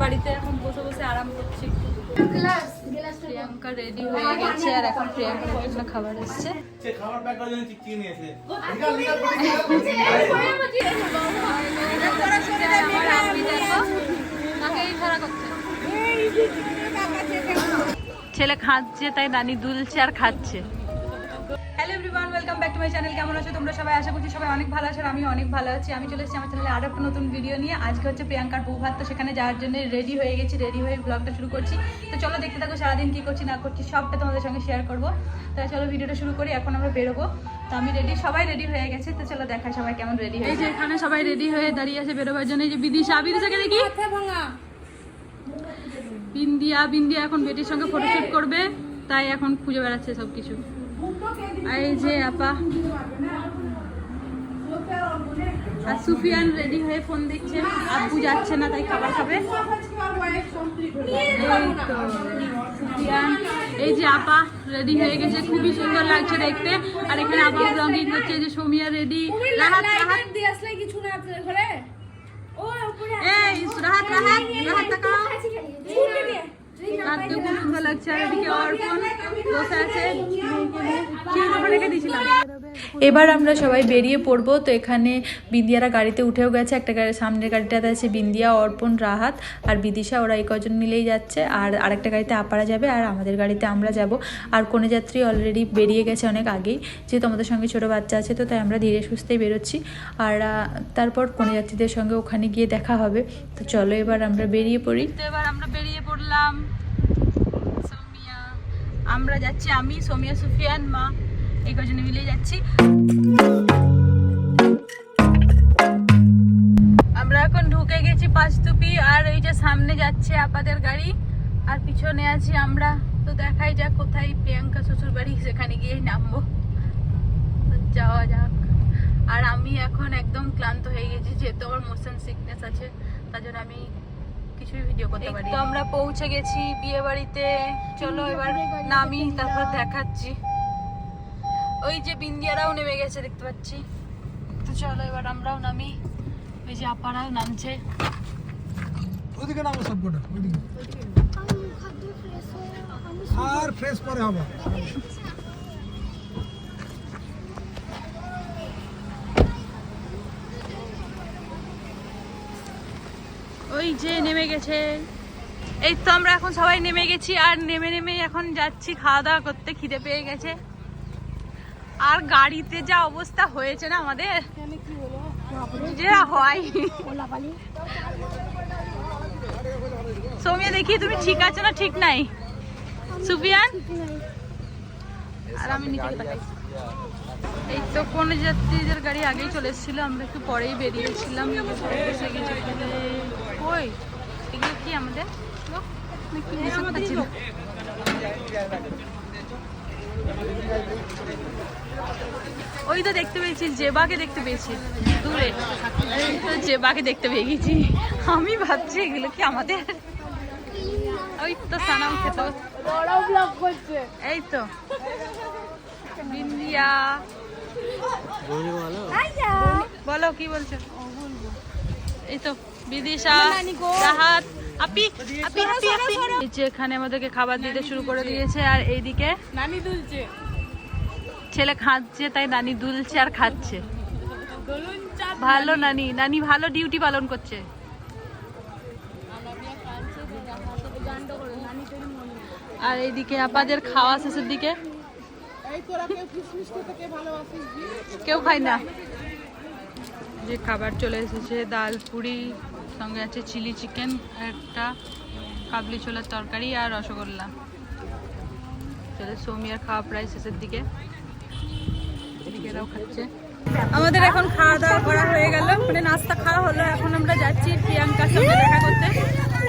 বাড়িতে এখন বসে বসে আরাম করছি প্রিয়াঙ্কা রেডি হয়ে গেছে আর এখন প্রিয়াঙ্কার জন্য খাবার এসছে ছেলে খাচ্ছে তাই নানি দুলছে আর খাচ্ছে hello everyone welcome back to my channel কেমন আছো তোমরা সবাই? আশা করছি সবাই অনেক ভালো আছো আর আমি অনেক ভালো আছি। আমি চলে এসেছি আমার চ্যানেলে আরও একটা নতুন ভিডিও নিয়ে। আজকে হচ্ছে প্রিয়াঙ্কার বউ ভাত তো সেখানে যাওয়ার জন্য রেডি হয়ে গেছি রেডি হয়ে ব্লগটা শুরু করছি। তো চলো দেখতে থাকো সারাদিন কী করছি না করছি সবটা তোমাদের সঙ্গে শেয়ার করব। তাই চলো ভিডিওটা শুরু করি এখন আমরা বেরোবো। তো আমি রেডি সবাই রেডি হয়ে গেছে। তো চলো দেখা সবাই কেমন রেডি এই যে এখানে সবাই রেডি হয়ে দাঁড়িয়ে আছে বেরোবার জন্য। এই যে বিদিশা বিদিশাকে দেখি বিন্দিয়া বিন্দিয়া এখন বেটির সঙ্গে ফটোশুট করবে। তাই এখন খুঁজে বেড়াচ্ছে সব কিছু এই যে আপা আর সুফিয়ান রেডি হয়ে ফোন দেখছে আব্বু যাচ্ছে না তাই খাবার খাবে এই সুফিয়ান এই যে আপা রেডি হয়ে গেছে খুবই সুন্দর লাগছে দেখতে আর এখানে আপা ব্লগিং করছে যে সৌমিয়া রেডি রাহাত রাহাত এই রাহাত রাহাত রাহাত তাকাও রাতে খুব সুন্দর লাগছে আর এদিকে অর্পণ বসে আছে রেখে দিয়েছিলাম। এবার আমরা সবাই বেরিয়ে পড়ব তো এখানে বিন্দিয়ারা গাড়িতে উঠেও গেছে একটা গাড়ি সামনের গাড়িটাতে আছে বিন্দিয়া অর্পণ রাহাত আর বিদিশা ওরা এই কজন মিলেই যাচ্ছে। আর আরেকটা গাড়িতে আপারা যাবে আর আমাদের গাড়িতে আমরা যাব। আর কোনো যাত্রী অলরেডি বেরিয়ে গেছে অনেক আগেই যেহেতু আমাদের সঙ্গে ছোটো বাচ্চা আছে তো তাই আমরা ধীরে সুস্থেই বেরোচ্ছি। আর তারপর কোনো যাত্রীদের সঙ্গে ওখানে গিয়ে দেখা হবে। তো চলো এবার আমরা বেরিয়ে পড়ি। তো এবার আমরা বেরিয়ে পড়লাম। আমরা যাচ্ছি, আমি, সৌমিয়া, সুফিয়ান, মা, এই কজনে মিলেই যাচ্ছি। আমরা এখন ঢুকে গেছি পাঁচতুপি, আর এই যে সামনে যাচ্ছে আপাদের গাড়ি, আর পিছনে আছি আমরা। তো দেখাই যাক কোথায় প্রিয়াঙ্কা শ্বশুর বাড়ি, সেখানে গিয়ে নামবো। যাওয়া যাক। আর আমি এখন একদম ক্লান্ত হয়ে গেছি, যেহেতু আমার মোশন সিকনেস আছে, তার জন্য আমি কিছুই ভিডিও করতে পারি তো আমরা পৌঁছে গেছি বিয়ে বাড়িতে চলো এবার নামি তারপর দেখাচ্ছি। ওই যে বিন্দিয়ারাও নেমে গেছে দেখতে পাচ্ছি। তো চলো এবার আমরাও নামি। ওই যে আপারাও নামছে। ওদিকে নামো সব কটা ওইদিকে। আর ফ্রেশ পরে হবে। ওই যে নেমে গেছে। এই তো আমরা এখন সবাই নেমে গেছি আর নেমে নেমে এখন যাচ্ছি, খাওয়া দাওয়া করতে, খিদে পেয়ে গেছে। আর গাড়িতে যা অবস্থা হয়েছে না আমাদের, যে হয়। সৌমিয়া, দেখি তুমি ঠিক আছে না ঠিক নাই? সুফিয়ান? আর আমি নিচে তাকাই। এই তো কোন যাত্রীদের গাড়ি আগেই চলে এসেছিল, আমরা একটু পরেই বেরিয়েছিলাম বসে গেছি এখানে। কই এগুলো কি আমাদের। ওই তো দেখতে পেয়েছি, জেবাকে দেখতে পেয়েছি, দূরে। তো জেবাকে দেখতে পেয়ে গেছি। আমি ভাবছি এগুলো কি আমাদের? ওই তো সানাম খেতে এই তো। বিন্দিয়া। বলো, কি বলছো? এই তো, বিদিশা, রাহাত। আপি আপি আপি আপি। যে এখানে আমাদেরকে খাবার দিতে শুরু করে দিয়েছে আর এইদিকে নানি দুলছে। ছেলে খাচ্ছে তাই নানি দুলছে আর খাচ্ছে। ভালো নানি। নানি ভালো ডিউটি পালন করছে। আর এইদিকে আপাদের খাওয়া শেষের দিকে। কেউ খায় না। যে খাবার চলে এসেছে ডাল পুরি সঙ্গে আছে চিলি চিকেন, একটা কাবলি ছোলার তরকারি আর রসগোল্লা। চলে সৌমিয়ার খাওয়া প্রায় শেষের দিকে। এদিকে এরাও খাচ্ছে। আমাদের এখন খাওয়া দাওয়া করা হয়ে গেল। মানে নাস্তা খাওয়া হলো। এখন আমরা যাচ্ছি প্রিয়াঙ্কার সঙ্গে দেখা করতে।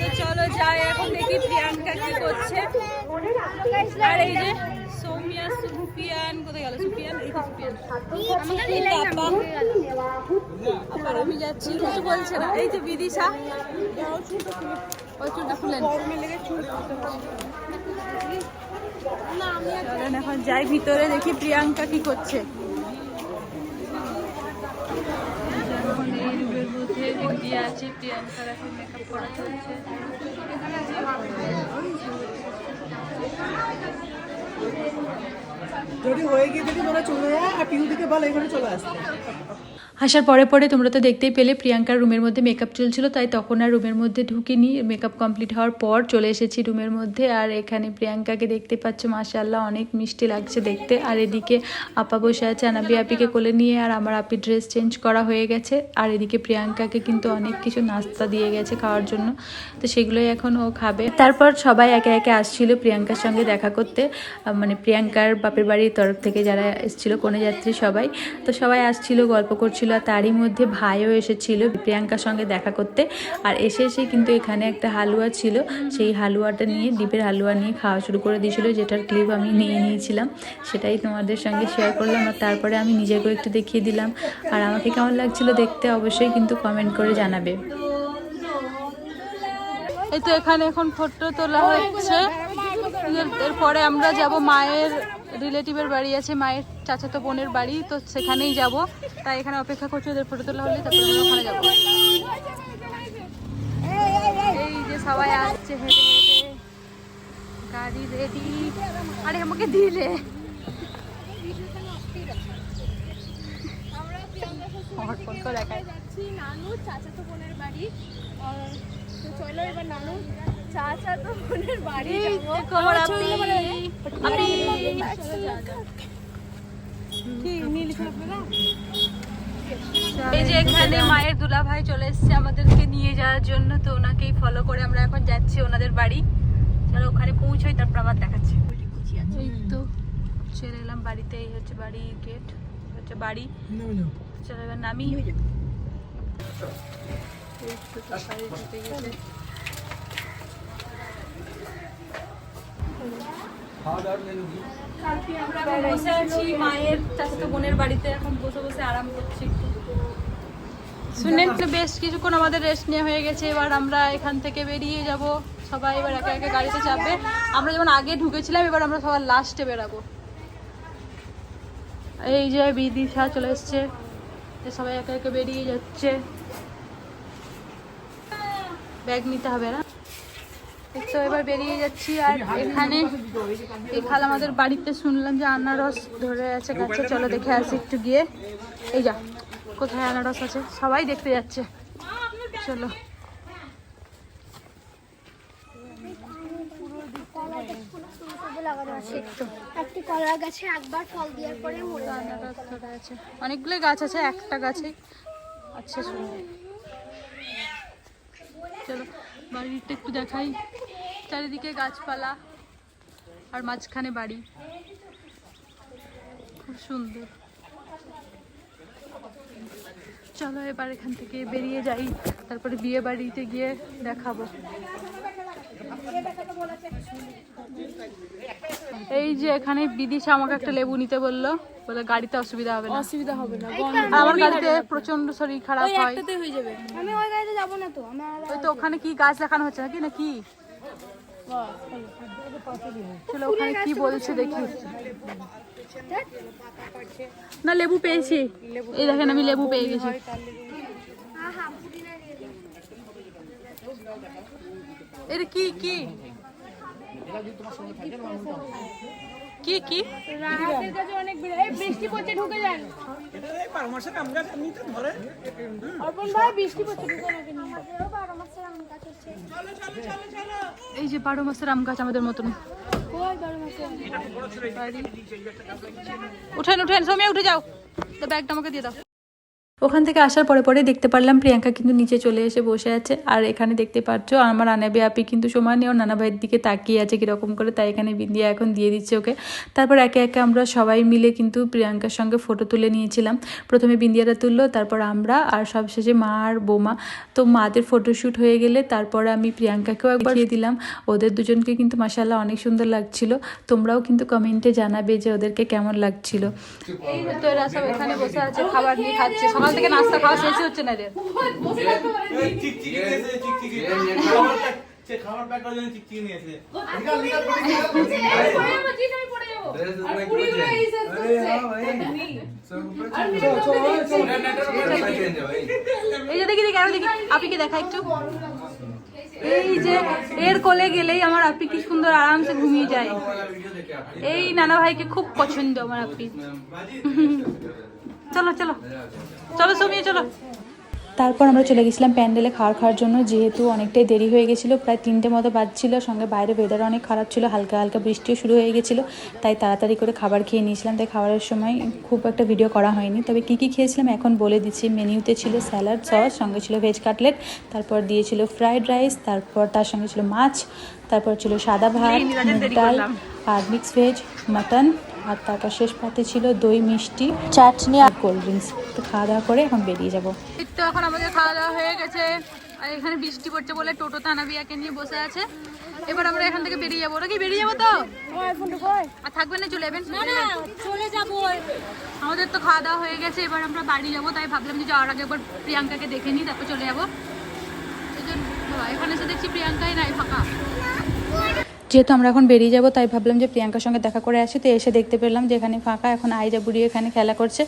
তো চলো যাই এখন দেখি প্রিয়াঙ্কা কি করছে। আর এই যে সুফিয়ান কোথায় গেল আবার আমি যাচ্ছি বলছে না এই এখন যাই ভিতরে দেখি প্রিয়াঙ্কা কি করছে প্রিয়াঙ্কার এখন মেকআপ করা চলছে যদি হয়ে গিয়ে যদি তোরা চলে যায় আর পিউদিকে বল এখানে চলে আসতে। আসার পরে পরে তোমরা তো দেখতেই পেলে প্রিয়াঙ্কার রুমের মধ্যে মেকআপ চলছিল, তাই তখন আর রুমের মধ্যে ঢুকিনি। মেকআপ কমপ্লিট হওয়ার পর চলে এসেছি রুমের মধ্যে। আর এখানে প্রিয়াঙ্কাকে দেখতে পাচ্ছ মাশাল্লাহ অনেক মিষ্টি লাগছে দেখতে। আর এদিকে আপা বসে আছে আনাবি আপিকে কোলে নিয়ে, আর আমার আপি ড্রেস চেঞ্জ করা হয়ে গেছে। আর এদিকে প্রিয়াঙ্কাকে কিন্তু অনেক কিছু নাস্তা দিয়ে গেছে খাওয়ার জন্য। তো সেগুলোই এখন ও খাবে। তারপর সবাই একে একে আসছিল প্রিয়াঙ্কার সঙ্গে দেখা করতে। মানে প্রিয়াঙ্কার বাপের বাড়ির তরফ থেকে যারা এসেছিল কনে যাত্রী সবাই। তো সবাই আসছিল, গল্প করছিল। আর তারই মধ্যে ভাইও এসেছিল প্রিয়াঙ্কার সঙ্গে দেখা করতে। আর এসে এসে কিন্তু এখানে একটা হালুয়া ছিল। সেই হালুয়াটা নিয়ে, ডিপের হালুয়া নিয়ে খাওয়া শুরু করে দিয়েছিল। যেটার ক্লিপ আমি নিয়ে নিয়েছিলাম, সেটাই তোমাদের সঙ্গে শেয়ার করলাম আর তারপরে আমি নিজেকেও একটু দেখিয়ে দিলাম। আর আমাকে কেমন লাগছিল দেখতে অবশ্যই কিন্তু কমেন্ট করে জানাবে। এই তো এখানে এখন ফটো তোলা হচ্ছে। এরপরে আমরা যাব মায়ের রিলেটিভের বাড়ি আছে মায়ের চাচাতো বোনের বাড়ি তো সেখানেই যাব। তাই এখানে অপেক্ষা করছি ওদের ফটো তোলা হলে তারপরে আমরা ওখানে যাব। এই যে সবাই আসছে হেঁটে হেঁটে। গাড়ি রেডি আরে আমাকে দিলে। অর্পণ করে নানু চাচাতো বোনের বাড়ি। তো চলো এবার নানু চাচাতো বোনের বাড়ি এই যে এখানে মায়ের দুলা ভাই চলে এসেছে আমাদেরকে নিয়ে যাওয়ার জন্য, তো ওনাকেই ফলো করে আমরা এখন যাচ্ছি ওনাদের বাড়ি। চলো ওখানে পৌঁছোই, তারপর আবার দেখাচ্ছি। তো, চলে এলাম বাড়িতে, এই হচ্ছে বাড়ি গেট হচ্ছে বাড়ি। চলো এবার নামি। এই তো বসে আছি মায়ের চাচাতো বোনের বাড়িতে এখন বসে বসে আরাম করছি একটু। তো বেশ কিছুক্ষণ আমাদের রেস্ট নেওয়া হয়ে গেছে এবার আমরা এখান থেকে বেরিয়ে যাব। সবাই এবার একে একে গাড়িতে চাপবে। আমরা যেমন আগে ঢুকেছিলাম এবার আমরা সবার লাস্টে বেরাবো। এই যে বিদিশা চলে এসছে যে সবাই একে একে বেরিয়ে যাচ্ছে। ব্যাগ নিতে হবে না? তো এবার বেরিয়ে যাচ্ছি আর এখানে এখানে আমাদের বাড়িতে শুনলাম যে আনারস ধরে আছে গাছে। চলো দেখে আসি একটু গিয়ে। এই যা কোথায় আনারস আছে? সবাই দেখতে যাচ্ছে। চলো। অনেকগুলো গাছ আছে একটা গাছে। আচ্ছা শুনো। চলো বাড়িটা একটু দেখাই। চারিদিকে গাছপালা আর মাঝখানে বাড়ি। খুব সুন্দর। চলো এবার এখান থেকে বেরিয়ে যাই তারপরে বিয়ে বাড়িতে গিয়ে দেখাবো। এই যে এখানে বিদিশা আমাকে একটা লেবু নিতে বলল বলে গাড়িতে অসুবিধা হবে না। অসুবিধা হবে না আমার গাড়িতে প্রচণ্ড শরীর খারাপ হয়। হয়ে যাবে। আমি ওই গাড়িতে যাব না তো আমার ওই তো ওখানে কি গাছ দেখানো হচ্ছে নাকি না কি চলো ওখানে কি বলছে দেখি। না লেবু পেয়েছি। এই দেখেন আমি লেবু পেয়ে গেছি। এটা কি কি? কি কি? রাহাতের কাছে অনেক ভিড়। এই বৃষ্টি পড়ছে ঢুকে যান। বারো মাসের আম গাছ এমনিতে ধরে অর্পণ ভাই বৃষ্টি পড়ছে ঢুকে যাবে আমাদেরও বারো মাসের আম গাছ আছে এই যে বারো মাসের আম গাছ আমাদের মতন। কই বারো মাসের উঠেন উঠেন সোমিয়া উঠে যাও। তো ব্যাগটা আমাকে দিয়ে দাও। ওখান থেকে আসার পরে পরে দেখতে পারলাম প্রিয়াঙ্কা কিন্তু নিচে চলে এসে বসে আছে। আর এখানে দেখতে পাচ্ছ আমার আনাবি আপি কিন্তু সময় নিয়ে ওর নানা ভাইয়ের দিকে তাকিয়ে আছে কীরকম করে তাই এখানে বিন্দিয়া এখন দিয়ে দিচ্ছে ওকে। তারপর একে একে আমরা সবাই মিলে কিন্তু প্রিয়াঙ্কার সঙ্গে ফটো তুলে নিয়েছিলাম। প্রথমে বিন্দিয়াটা তুললো তারপর আমরা আর সবশেষে মা আর বোমা। তো মাদের ফটোশ্যুট হয়ে গেলে তারপরে আমি প্রিয়াঙ্কাকেও একবার দিয়ে দিলাম। ওদের দুজনকে কিন্তু মাসাল্লাহ অনেক সুন্দর লাগছিল। তোমরাও কিন্তু কমেন্টে জানাবে যে ওদেরকে কেমন লাগছিল। এই তো এরা সব এখানে বসে আছে খাবার নিয়ে খাচ্ছে সকাল থেকে নাস্তা খাওয়া শেষই হচ্ছে না এদের। এই যে দেখি দেখি, আরও দেখি। আপিকে দেখা একটু। এই যে, এর কোলে গেলেই আমার আপি কি সুন্দর আরামসে ঘুমিয়ে যায়। এই নানা ভাইকে খুব পছন্দ আমার আপি। চলো চলো। চলো সুমিয়ে চলো। তারপর আমরা চলে গেছিলাম প্যান্ডেলে খাওয়ার খাওয়ার জন্য যেহেতু অনেকটাই দেরি হয়ে গেছিল প্রায় তিনটে মতো বাজছিল সঙ্গে বাইরে ওয়েদার অনেক খারাপ ছিল হালকা হালকা বৃষ্টিও শুরু হয়ে গেছিল তাই তাড়াতাড়ি করে খাবার খেয়ে নিয়েছিলাম তাই খাবারের সময় খুব একটা ভিডিও করা হয়নি। তবে কী কী খেয়েছিলাম এখন বলে দিচ্ছি মেনিউতে ছিল স্যালাড সস সঙ্গে ছিল ভেজ কাটলেট তারপর দিয়েছিল ফ্রাইড রাইস তারপর তার সঙ্গে ছিল মাছ তারপর ছিল সাদা ভাত ডাল আর মিক্স ভেজ মাটন আর তারপর শেষ পাতে ছিল দই মিষ্টি চাটনি আর কোল্ড ড্রিঙ্কস। তো খাওয়া দাওয়া করে এখন বেরিয়ে যাব। তো এখন আমাদের খাওয়া দাওয়া হয়ে গেছে। আর এখানে বৃষ্টি পড়ছে বলে টোটো তানাবিয়াকে নিয়ে বসে আছে। এবার আমরা এখান থেকে বেরিয়ে যাব। ওরা কি বেরিয়ে যাব তো? আর থাকবেন না চলে যাবেন চলে যাব আমাদের তো খাওয়া দাওয়া হয়ে গেছে এবার আমরা বাড়ি যাব। তাই ভাবলাম যে যাওয়ার আগে একবার প্রিয়াঙ্কাকে দেখে নিই তারপর চলে যাব। এখানে এসে দেখছি প্রিয়াঙ্কাই নাই ফাঁকা। যেহেতু আমরা এখন বেরিয়ে যাব, তাই ভাবলাম যে প্রিয়াঙ্কার সঙ্গে দেখা করে আসি। তো এসে দেখতে পেলাম যে এখানে ফাঁকা, এখন আইজা বুড়ি এখানে খেলা করছে।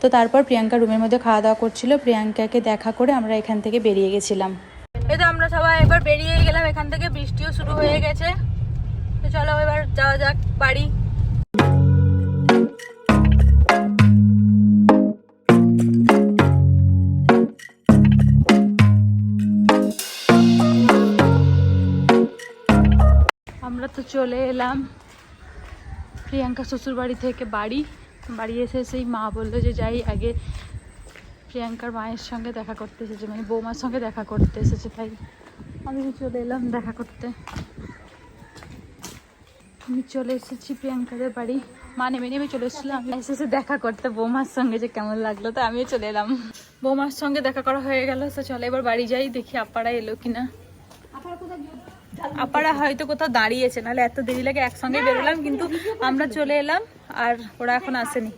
তো তারপর প্রিয়াঙ্কা রুমের মধ্যে খাওয়া দাওয়া করছিল। প্রিয়াঙ্কাকে দেখা করে আমরা এখান থেকে বেরিয়ে গেছিলাম। এই তো আমরা সবাই এবার বেরিয়ে গেলাম, এখান থেকে বৃষ্টিও শুরু হয়ে গেছে। তো চলো এবার যাওয়া যাক বাড়ি। আমরা তো চলে এলাম প্রিয়াঙ্কা শ্বশুর বাড়ি থেকে বাড়ি। বাড়ি এসে সেই মা বলল যে, যাই, আগে প্রিয়াঙ্কার মায়ের সঙ্গে দেখা করতে এসেছে মানে বৌমার সঙ্গে দেখা করতে এসেছে, তাই আমি চলে এলাম দেখা করতে। আমি চলে এসেছি প্রিয়াঙ্কাদের বাড়ি। মা নেমে নেমে চলে এসেছিলাম। আমি এসেছি দেখা করতে, বৌমার সঙ্গে যে কেমন লাগল, তো আমিও চলে এলাম। বৌমার সঙ্গে দেখা করা হয়ে গেল, তো চলে এবার বাড়ি যাই, দেখি আপারা এলো কিনা। আপারা হয়তো কোথাও দাঁড়িয়েছে নাহলে এত দেরি লাগে একসঙ্গে বেরোলাম কিন্তু আমরা চলে এলাম আর ওরা এখন আসেনি।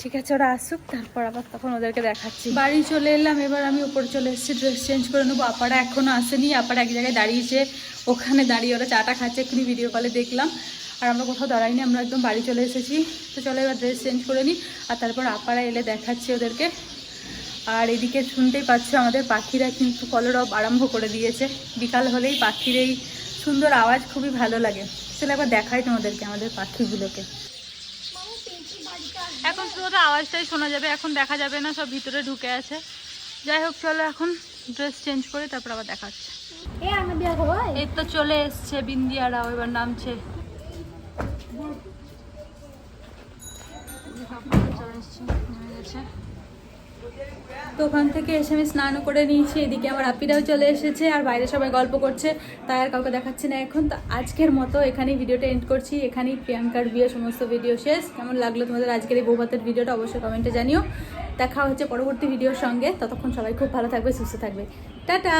ঠিক আছে ওরা আসুক তারপর আবার তখন ওদেরকে দেখাচ্ছি। বাড়ি চলে এলাম এবার আমি উপরে চলে এসেছি ড্রেস চেঞ্জ করে নেব। আপারা এখনও আসেনি আপারা এক জায়গায় দাঁড়িয়েছে ওখানে দাঁড়িয়ে ওরা চাটা খাচ্ছে এক্ষুনি ভিডিও কলে দেখলাম। আর আমরা কোথাও দাঁড়াইনি আমরা একদম বাড়ি চলে এসেছি। তো চলো এবার ড্রেস চেঞ্জ করে নিই আর তারপর আপারা এলে দেখাচ্ছি ওদেরকে। আর এদিকে শুনতেই পাচ্ছ আমাদের পাখিরা কিন্তু কলরব আরম্ভ করে দিয়েছে। বিকাল হলেই পাখির এই সুন্দর আওয়াজ খুবই ভালো লাগে। চলো একবার দেখাই তোমাদেরকে আমাদের পাখিগুলোকে। এখন শুধু আওয়াজটাই শোনা যাবে এখন দেখা যাবে না সব ভিতরে ঢুকে আছে। যাই হোক চলো এখন ড্রেস চেঞ্জ করে তারপর আবার দেখাচ্ছে। এই তো চলে এসছে বিন্দিয়ারাও এবার নামছে। চলে এসছে, নেমে গেছে। তো ওখান থেকে এসে আমি স্নান করে নিয়েছি, এদিকে আমার আপিরাও চলে এসেছে আর বাইরে সবাই গল্প করছে, তাই আর কাউকে দেখাচ্ছি না এখন। তো আজকের মতো এখানেই ভিডিওটা এন্ড করছি, এখানেই প্রিয়াঙ্কার বিয়ে, সমস্ত ভিডিও শেষ। কেমন লাগল তোমাদের আজকের এই বৌভাতের ভিডিওটা অবশ্যই কমেন্টে জানিও। দেখা হচ্ছে পরবর্তী ভিডিওর সঙ্গে। ততক্ষণ সবাই খুব ভালো থাকবে, সুস্থ থাকবে। টাটা!